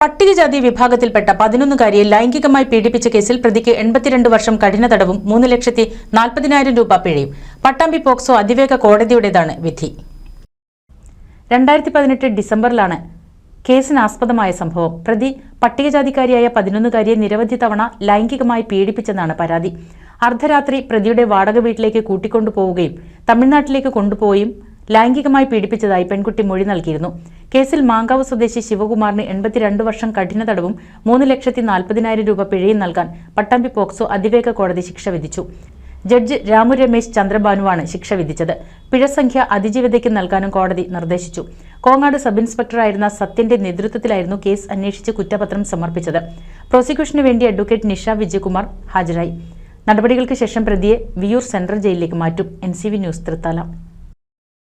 പട്ടികജാതി വിഭാഗത്തിൽപ്പെട്ട പതിനൊന്നുകാരിയെ ലൈംഗികമായി പീഡിപ്പിച്ച കേസിൽ പ്രതിക്ക് എൺപത്തിരണ്ട് വർഷം കഠിന തടവും മൂന്ന് ലക്ഷത്തി നാൽപ്പതിനായിരം രൂപ പിഴയും. പട്ടാമ്പി പോക്സോ അതിവേഗ കോടതിയുടേതാണ് വിധി. രണ്ടായിരത്തി പതിനെട്ട് ഡിസംബറിലാണ് കേസിനാസ്പദമായ സംഭവം. പ്രതി പട്ടികജാതിക്കാരിയായ പതിനൊന്നുകാരിയെ നിരവധി തവണ ലൈംഗികമായി പീഡിപ്പിച്ചെന്നാണ് പരാതി. അർദ്ധരാത്രി പ്രതിയുടെ വാടക വീട്ടിലേക്ക് കൂട്ടിക്കൊണ്ടുപോവുകയും തമിഴ്നാട്ടിലേക്ക് കൊണ്ടുപോയും ലൈംഗികമായി പീഡിപ്പിച്ചതായി പെൺകുട്ടി മൊഴി നൽകിയിരുന്നു. കേസിൽ മാങ്കാവ് സ്വദേശി ശിവകുമാറിന് എൺപത്തിരണ്ട് വർഷം കഠിന തടവും മൂന്ന് ലക്ഷത്തി നാൽപ്പതിനായിരം രൂപ പിഴയും നൽകാൻ പട്ടാമ്പി പോക്സോ അതിവേഗ കോടതി ശിക്ഷ വിധിച്ചു. ജഡ്ജ് രാമു രമേശ് ചന്ദ്രബാനുവാണ് ശിക്ഷ വിധിച്ചത്. പിഴസംഖ്യ അതിജീവിതയ്ക്ക് നൽകാനും കോടതി നിർദ്ദേശിച്ചു. കോങ്ങാട് സബ് ഇൻസ്പെക്ടറായിരുന്ന സത്യന്റെ നേതൃത്വത്തിലായിരുന്നു കേസ് അന്വേഷിച്ച് കുറ്റപത്രം സമർപ്പിച്ചത്. പ്രോസിക്യൂഷന് വേണ്ടി അഡ്വക്കേറ്റ് നിഷ വിജയകുമാർ ഹാജരായി. നടപടികൾക്ക് ശേഷം പ്രതിയെ വിയൂർ സെൻട്രൽ ജയിലിലേക്ക് മാറ്റും. N news Thrithala.